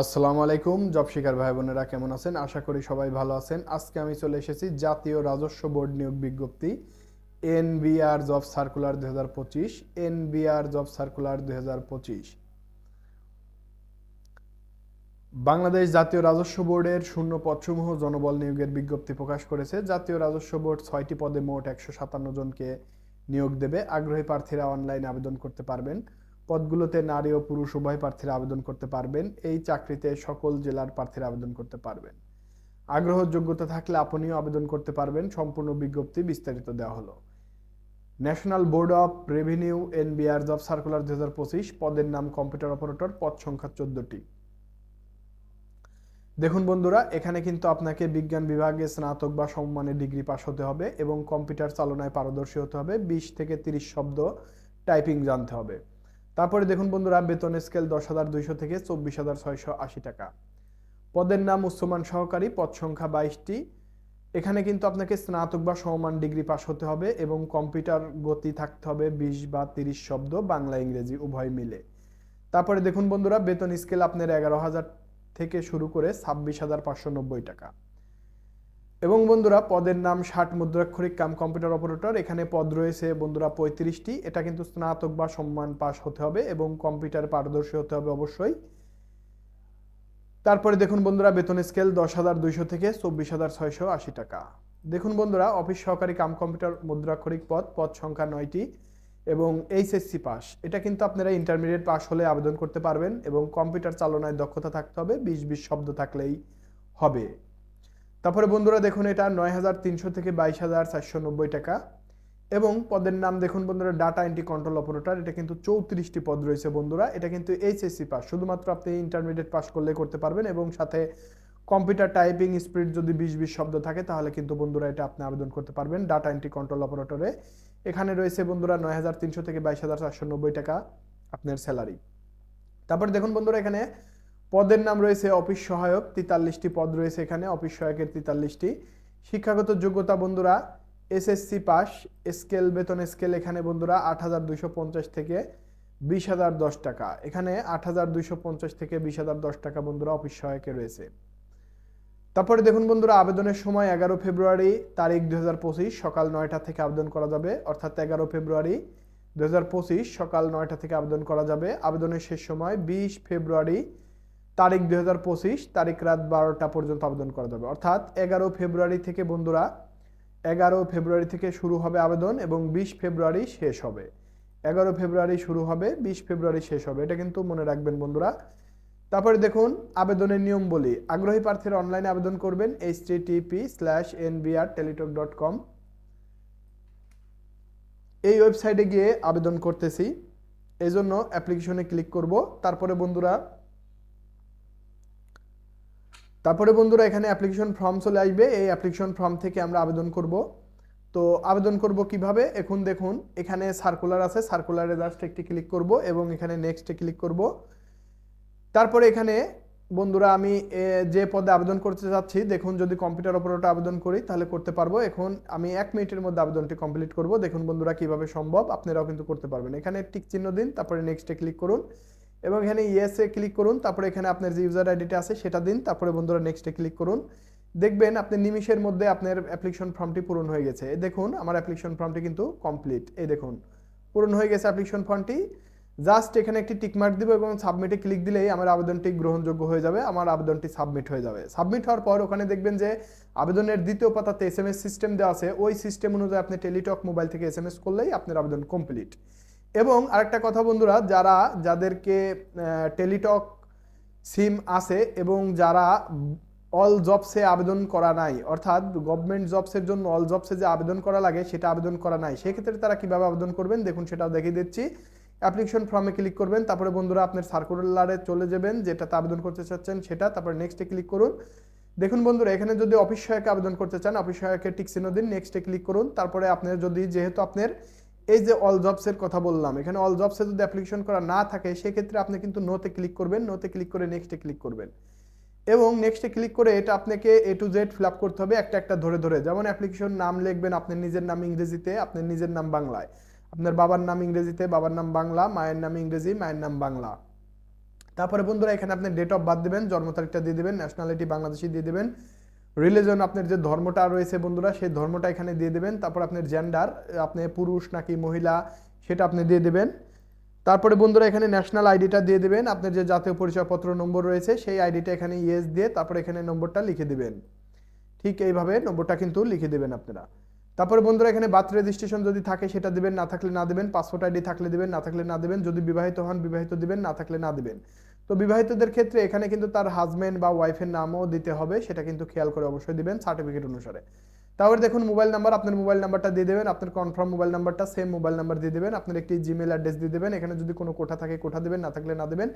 আসসালামু আলাইকুম, জব শিকার ভাই বোনেরা কেমন আছেন? আশা করি সবাই ভালো আছেন। আজকে আমি চলে এসেছি জাতীয় রাজস্ব বোর্ড নিয়োগ বিজ্ঞপ্তি, এনবিআর জব সার্কুলার দুই হাজার পঁচিশ, এনবিআর জব সার্কুলার দুই হাজার পঁচিশ। বাংলাদেশ জাতীয় রাজস্ব বোর্ডের শূন্য পদসমূহ জনবল নিয়োগের বিজ্ঞপ্তি প্রকাশ করেছে। জাতীয় রাজস্ব বোর্ড ছয়টি পদে মোট একশো সাতান্ন জনকে নিয়োগ দেবে। আগ্রহী প্রার্থীরা অনলাইনে আবেদন করতে পারবেন। পদগুলোতে নারী ও পুরুষ উভয় প্রার্থীরা আবেদন করতে পারবেন। এই চাকরিতে সকল জেলার প্রার্থীরা আবেদন করতে পারবেন। আগ্রহ যোগ্যতা থাকলে আপনিও আবেদন করতে পারবেন। সম্পূর্ণ বিজ্ঞপ্তি বিস্তারিত দেওয়া হলো। National board of revenue NBR job circular দুই হাজার পঁচিশ, পদের নাম কম্পিউটার অপারেটর, পদ সংখ্যা চোদ্দটি। দেখুন বন্ধুরা, এখানে কিন্তু আপনাকে বিজ্ঞান বিভাগে স্নাতক বা সমমানের ডিগ্রি পাস হতে হবে এবং কম্পিউটার চালনায় পারদর্শী হতে হবে। বিশ থেকে তিরিশ শব্দ টাইপিং জানতে হবে। তারপরে দেখুন বন্ধুরা, বেতন স্কেল দশ হাজার দুইশো থেকে চব্বিশ হাজার ছয়শো আশি টাকা। পদের নাম উচ্চমান সহকারী, পদ সংখ্যা বাইশটি। এখানে কিন্তু আপনাকে স্নাতক বা সমমান ডিগ্রি পাস হতে হবে এবং কম্পিউটার গতি থাকতে হবে বিশ বা তিরিশ শব্দ, বাংলা, ইংরেজি, উভয় মিলে। তারপরে দেখুন বন্ধুরা, বেতন স্কেল আপনার এগারো হাজার থেকে শুরু করে ছাব্বিশ হাজার পাঁচশো নব্বই টাকা। এবং বন্ধুরা, পদের নাম ষাট মুদ্রাক্ষরিক কাম কম্পিউটার অপারেটর। এখানে পদ রয়েছে বন্ধুরা পঁয়ত্রিশটি। এটা কিন্তু স্নাতক বা সম্মান পাস হতে হবে এবং কম্পিউটার পারদর্শী হতে হবে অবশ্যই। তারপরে দেখুন বন্ধুরা, বেতন স্কেল দশ হাজার দুইশো থেকে চব্বিশ হাজার ছয়শো আশি টাকা। দেখুন বন্ধুরা, অফিস সহকারী কাম কম্পিউটার মুদ্রাক্ষরিক পদ পদ সংখ্যা নয়টি এবং এইচএসসি পাস। এটা কিন্তু আপনারা ইন্টারমিডিয়েট পাস হলে আবেদন করতে পারবেন এবং কম্পিউটার চালনায় দক্ষতা থাকতে হবে, বিশ বিশ শব্দ থাকলেই হবে। তারপরে বন্ধুরা দেখুন এটা নয় হাজার তিনশো থেকে বাইশ হাজার চারশো নব্বই টাকা। এবং পদের নাম দেখুন বন্ধুরা ডাটা এন্ট্রি কন্ট্রোল অপারেটর এটা কিন্তু চৌত্রিশটি পদ রয়েছে বন্ধুরা। এটা কিন্তু এইচএসসি পাস শুধুমাত্র আপনি ইন্টারমিডিয়েট পাস করলে করতে পারবেন এবং সাথে কম্পিউটার টাইপিং স্পিড যদি বিশ বিশ শব্দ থাকে, তাহলে কিন্তু বন্ধুরা এটা আপনি আবেদন করতে পারবেন ডাটা এন্ট্রি কন্ট্রোল অপারেটরে এখানে রয়েছে বন্ধুরা নয় হাজার তিনশো থেকে বাইশ হাজার চারশো নব্বই টাকা আপনার স্যালারি তারপরে দেখুন বন্ধুরা এখানে পদের নাম রয়েছে অফিস সহায়ক, তেতাল্লিশটি পদ রয়েছে এখানে, অফিস সহায়কের তেতাল্লিশটি। শিক্ষাগত যোগ্যতা বন্ধুরা এসএসসি পাস, স্কেল, বেতন স্কেল এখানে বন্ধুরা আট হাজার দুইশো পঞ্চাশ থেকে বিশ হাজার দশ টাকা। এখানে আট হাজার দুইশো পঞ্চাশ থেকে বিশ হাজার দশ টাকা বন্ধুরা অফিস সহায়কে রয়েছে। তারপরে দেখুন বন্ধুরা, আবেদনের সময় এগারো ফেব্রুয়ারি তারিখ দুই হাজার পঁচিশ, সকাল নয়টা থেকে আবেদন করা যাবে। অর্থাৎ এগারো ফেব্রুয়ারি দু হাজার পঁচিশ, সকাল নয়টা থেকে আবেদন করা যাবে। আবেদনের শেষ সময় বিশ ফেব্রুয়ারি তারিখ দুই হাজার পঁচিশ, তারিখ রাত বারোটা পর্যন্ত আবেদন করা যাবে। অর্থাৎ এগারো ফেব্রুয়ারি থেকে বন্ধুরা, এগারো ফেব্রুয়ারি থেকে শুরু হবে আবেদন এবং বিশ ফেব্রুয়ারি শেষ হবে। এগারো ফেব্রুয়ারি শুরু হবে, বিশ ফেব্রুয়ারি শেষ হবে। এটা কিন্তু মনে রাখবেন বন্ধুরা। তারপরে দেখুন, আবেদনের নিয়ম বলি। আগ্রহী প্রার্থীরা অনলাইনে আবেদন করবেন H T TP slash NBR Teletalk dot com এই ওয়েবসাইটে গিয়ে আবেদন করতেছি। এই জন্য অ্যাপ্লিকেশনে ক্লিক করব। তারপরে বন্ধুরা তারপরে বন্ধুরা এখানে অ্যাপ্লিকেশন ফর্ম চলে আসবে। এই অ্যাপ্লিকেশন ফর্ম থেকে আমরা আবেদন করব। তো আবেদন করব কীভাবে? এখন দেখুন, এখানে সার্কুলার আছে। সার্কুলারে জাস্ট একটি ক্লিক করব এবং এখানে নেক্সটে ক্লিক করব। তারপরে এখানে বন্ধুরা আমি যে পদে আবেদন করতে চাচ্ছি, দেখুন যদি কম্পিউটার অপারেটর আবেদন করি, তাহলে করতে পারব। এখন আমি এক মিনিটের মধ্যে আবেদনটি কমপ্লিট করব। দেখুন বন্ধুরা কীভাবে সম্ভব, আপনারাও কিন্তু করতে পারবেন। এখানে টিক চিহ্ন দিন, তারপরে নেক্সটে ক্লিক করুন। এবং এখানে ইয়েসে ক্লিক করুন, তারপরে এখানে আপনার যে ইউজার আইডিটা আছে সেটা দিন, তারপরে বন্ধুরা নেক্সটে ক্লিক করুন। দেখবেন আপনি নিমিষের মধ্যে আপনার অ্যাপ্লিকেশন ফর্মটি পূরণ হয়ে গেছে। দেখুন, আমার অ্যাপ্লিকেশন ফর্মটি কিন্তু কমপ্লিট এই দেখুন, পূরণ হয়ে গেছে অ্যাপ্লিকেশন ফর্মটি জাস্ট এখানে একটি টিকমার্ক দিব এবং সাবমিটে ক্লিক দিলেই আমার আবেদনটি গ্রহণযোগ্য হয়ে যাবে, আমার আবেদনটি সাবমিট হয়ে যাবে। সাবমিট হওয়ার পর ওখানে দেখবেন যে আবেদনের দ্বিতীয় পাতাতে এস এম এস সিস্টেম দেওয়া আছে। ওই সিস্টেম অনুযায়ী আপনি টেলিটক মোবাইল থেকে এস এম এস করলেই আপনার আবেদন কমপ্লিট এবং আরেকটা কথা বন্ধুরা, যারা, যাদেরকে টেলিটক সিম আছে এবং যারা অল জবসে আবেদন করা নাই, অর্থাৎ গভর্নমেন্ট জবসের জন্য অল জবসে যে আবেদন করা লাগে সেটা আবেদন করা নাই, সেক্ষেত্রে তারা কীভাবে আবেদন করবেন? দেখুন, সেটাও দেখিয়ে দিচ্ছি। অ্যাপ্লিকেশন ফর্মে ক্লিক করবেন, তারপরে বন্ধুরা আপনার সার্কুলারে চলে যাবেন, যেটাতে আবেদন করতে চাচ্ছেন সেটা, তারপরে নেক্সটে ক্লিক করুন। দেখুন বন্ধুরা, এখানে যদি অফিস সহায়কে আবেদন করতে চান, অফিস সহায়কের টিক চিহ্ন দিন নেক্সটে ক্লিক করুন। তারপরে আপনার যদি, যেহেতু আপনার এই যে অল জবসের কথা বললাম, এখানে অল জবসে যদি অ্যাপ্লিকেশন করা না থাকে, সেক্ষেত্রে আপনি কিন্তু নোতে ক্লিক করবেন নোতে ক্লিক করে নেক্সটে ক্লিক করবেন। এবং নেক্সটে ক্লিক করে এটা আপনাকে A to Z fill up করতে হবে একটা একটা ধরে ধরে। যেমন অ্যাপ্লিকেশন নাম লিখবেন আপনার নিজের নাম ইংরেজিতে আপনার নিজের নাম বাংলায়। আপনার বাবার নাম ইংরেজিতে, বাবার নাম বাংলা, মায়ের নাম ইংরেজি, মায়ের নাম বাংলা। তারপরে বন্ধুরা এখানে আপনি ডেট অফ বার্থ দেবেন, জন্ম তারিখটা দিয়ে দেবেন ন্যাশনালিটি বাংলাদেশি দিয়ে দেবেন। রিলিজন আপনার যে ধর্মটা রয়েছে বন্ধুরা, সেই ধর্মটা এখানে দিয়ে দেবেন। তারপর আপনার জেন্ডার আপনি পুরুষ নাকি মহিলা, সেটা আপনি দিয়ে দেবেন। তারপরে বন্ধুরা, এখানে ন্যাশনাল আইডিটা দিয়ে দেবেন। আপনার যে জাতীয় পরিচয়পত্র নম্বর রয়েছে, সেই আইডিটা এখানে ইয়েস দিয়ে তারপরে এখানে নম্বরটা লিখে দেবেন। ঠিক এইভাবে নম্বরটা কিন্তু লিখে দেবেন আপনারা। তারপরে বন্ধুরা, এখানে বার্থ রেজিস্ট্রেশন যদি থাকে, সেটা দেবেন, না থাকলে না দেবেন। পাসপোর্ট আইডি থাকলে দেবেন, না থাকলে না দেবেন। যদি বিবাহিত হন, বিবাহিত দিবেন, না থাকলে না দিবেন। তো বিবাহিতদের ক্ষেত্রে এখানে কিন্তু তার হাজব্যান্ড বা ওয়াইফের নামও দিতে হবে, সেটা কিন্তু খেয়াল করে অবশ্যই দিবেন সার্টিফিকেট অনুসারে। তারপরে দেখুন মোবাইল নাম্বার আপনার মোবাইল নাম্বারটা দিয়ে দেবেন, আপনার কনফার্ম মোবাইল নাম্বারটা সেম মোবাইল নাম্বার দিয়ে দেবেন, আপনার একটি জিমেল অ্যাড্রেস দিয়ে দেবেন, এখানে যদি কোনো কোঠা থাকে কোঠা দেবেন, না থাকলে না দেবেন।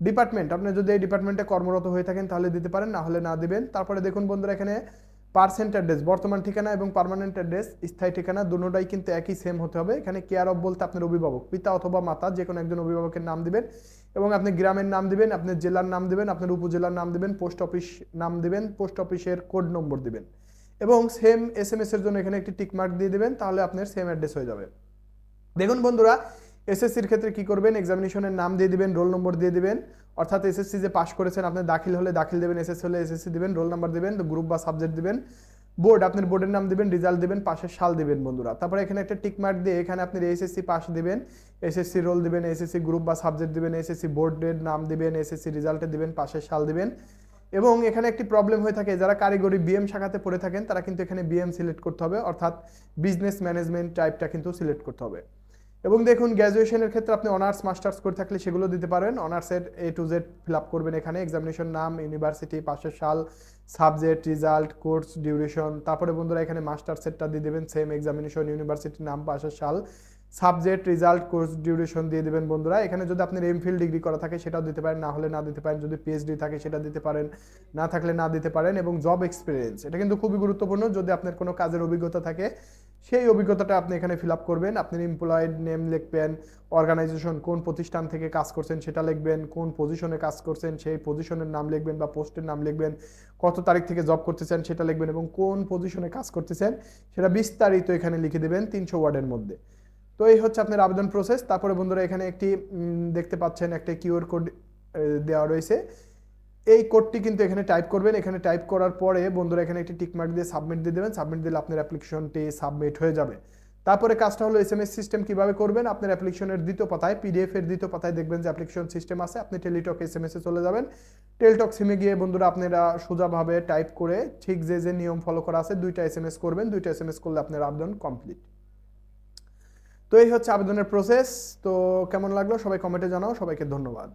ডিপার্টমেন্ট আপনি যদি এই ডিপার্টমেন্টে কর্মরত হয়ে থাকেন তাহলে দিতে পারেন, না হলে না দেবেন। তারপরে দেখুন বন্ধুরা, এখানে পার্সেন্ট অ্যাড্রেস বর্তমান ঠিকানা এবং পার্মানেন্ট অ্যাড্রেস স্থায়ী ঠিকানা দুটোটাই কিন্তু একই সেম হতে হবে। এখানে কেয়ার অফ বলতে আপনার অভিভাবক, পিতা অথবা মাতা যে কোনো একজন অভিভাবকের নাম দিবেন। এবং আপনি গ্রামের নাম দিবেন, আপনার জেলার নাম দিবেন, আপনার উপজেলার নাম দিবেন পোস্ট অফিস নাম দিবেন পোস্ট অফিসের কোড নম্বর দিবেন। এবং সেম এস এম এর জন্য এখানে একটি টিক মার্ক দিয়ে দিবেন, তাহলে আপনার সেম অ্যাড্রেস হয়ে যাবে। দেখুন বন্ধুরা এসএসসির ক্ষেত্রে কি করবেন? এক্সামিনেশনের নাম দিয়ে দিবেন রোল নম্বর দিয়ে দিবেন। অর্থাৎ এসএসসি যে পাশ করেছেন, আপনি দাখিল হলে দাখিল দেবেন এসএসসি হলে এসএসসি দিবেন রোল নাম্বার দিবেন গ্রুপ বা সাবজেক্ট দিবেন। বোর্ড, আপনার বোর্ডের নাম দেবেন, রেজাল্ট দেবেন, পাশের সাল দেবেন বন্ধুরা। তারপরে এখানে একটা টিকমার্ক দিয়ে এখানে আপনি এসএসসি পাস দেবেন এসএসসি রোল দেবেন এসএসসি গ্রুপ বা সাবজেক্ট দেবেন এসএসসি বোর্ডের নাম দেবেন এসএসসি রেজাল্টে দেবেন, পাশের সাল দেবেন। এবং এখানে একটি প্রবলেম হয়ে থাকে, যারা কারিগরি বিএম শাখাতে পড়ে থাকেন, তারা কিন্তু এখানে বিএম সিলেক্ট করতে হবে, অর্থাৎ বিজনেস ম্যানেজমেন্ট টাইপটা কিন্তু সিলেক্ট করতে হবে। এবং দেখুন গ্র্যাজুয়েশনের ক্ষেত্রে আপনি অনার্স মাস্টার্স করে থাকলে সেগুলো দিতে পারেন। অনার্সের A to Z fill up করবেন এখানে। এক্সামিনেশন নাম ইউনিভার্সিটি পাশের সাল সাবজেক্ট রেজাল্ট কোর্স ডিউরেশন তারপরে বন্ধুরা এখানে মাস্টার্সেরটা দিয়ে দেবেন সেম এক্সামিনেশন ইউনিভার্সিটির নাম, পাশের সাল সাবজেক্ট রেজাল্ট কোর্স ডিউরেশন দিয়ে দেবেন বন্ধুরা। এখানে যদি আপনার এমফিল ডিগ্রি করা থাকে, সেটাও দিতে পারেন। না হলে না দিতে পারেন। যদি পিএইচডি থাকে, সেটা দিতে পারেন। না থাকলে না দিতে পারেন। এবং জব এক্সপিরিয়েন্স এটা কিন্তু খুবই গুরুত্বপূর্ণ। যদি আপনার কোনো কাজের অভিজ্ঞতা থাকে সেই অভিজ্ঞতাটা আপনি এখানে ফিল আপ করবেন। আপনি এমপ্লয়েড নেম লিখবেন অর্গানাইজেশন কোন প্রতিষ্ঠান থেকে কাজ করছেন সেটা লিখবেন, কোন পজিশনে কাজ করছেন সেই পজিশনের নাম লিখবেন বা পোস্টের নাম লিখবেন, কত তারিখ থেকে জব করতেছেন সেটা লিখবেন এবং কোন পজিশনে কাজ করতেছেন সেটা বিস্তারিত এখানে লিখে দেবেন তিনশো ওয়ার্ডের মধ্যে। তো এই হচ্ছে আপনার আবেদন প্রসেস তারপরে বন্ধুরা এখানে একটি দেখতে পাচ্ছেন একটা কিউআর কোড দেওয়া রয়েছে। এই কোডটি কিন্তু এখানে টাইপ করবেন। এখানে টাইপ করার পরে বন্ধুরা এখানে একটি টিকমার্ক দিয়ে সাবমিট দিয়ে দেবেন। সাবমিট দিলে আপনার অ্যাপ্লিকেশনটি সাবমিট হয়ে যাবে। তারপরে কাজটা হলো এস এম এস সিস্টেম কীভাবে করবেন? আপনার অ্যাপ্লিকেশনের দ্বিতীয় পাতায় পিডিএফ এর দ্বিতীয় পাতায় দেখবেন যে অ্যাপ্লিকেশন সিস্টেম আছে। আপনি টেলিটক এস এম এস চলে যাবেন। টেলটক সিমে গিয়ে বন্ধুরা আপনারা সোজাভাবে টাইপ করে ঠিক যে যে নিয়ম ফলো করা আছে, দুইটা এস এম এস করবেন। দুইটা এস এম এস করলে আপনার আবেদন কমপ্লিট তো এই হচ্ছে আবেদনের প্রসেস তো কেমন লাগল? সবাই কমেন্টে জানাও। সবাইকে ধন্যবাদ।